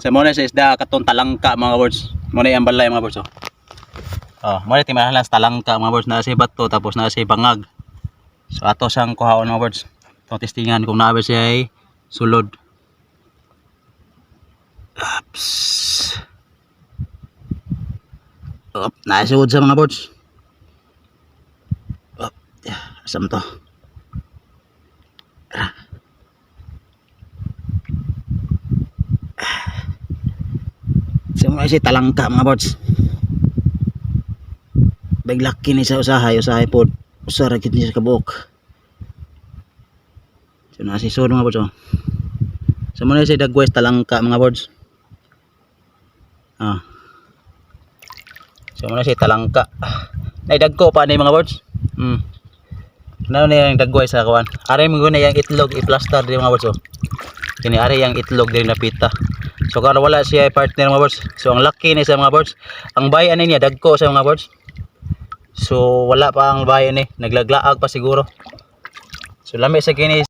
Sa mo na sa isda katong talangka mga birds. Mo na ang balay mga birds oh. Oh, mo na timahalas talangka mga birds na si bato tapos na si. So ato siyang kuhaon mga birds. Itong testingan kung naabi siya ay sulod. Ups. Up, naisuod sa mga birds. Up, asam to. Sa mga si talangka mga birds. Baglaki ni sa usahay, usahay po. Usara gid ni sa kabuok. So na si mga birds oh. Sa mga si dagwes talangka mga birds. Ah. So muna si talangka. Nay dagko pa ni mga birds. Hmm. Ano na yung dagway sa kawan? Ari mo na yung itlog i-plaster di mga birds oh. Kini ari yung itlog din na pita. So karon wala siya partner mga birds. So ang lucky ni sa mga birds, ang bayan niya dagko sa mga birds. So wala pa ang bayan ni, naglaglaag pa siguro. So lami sa kini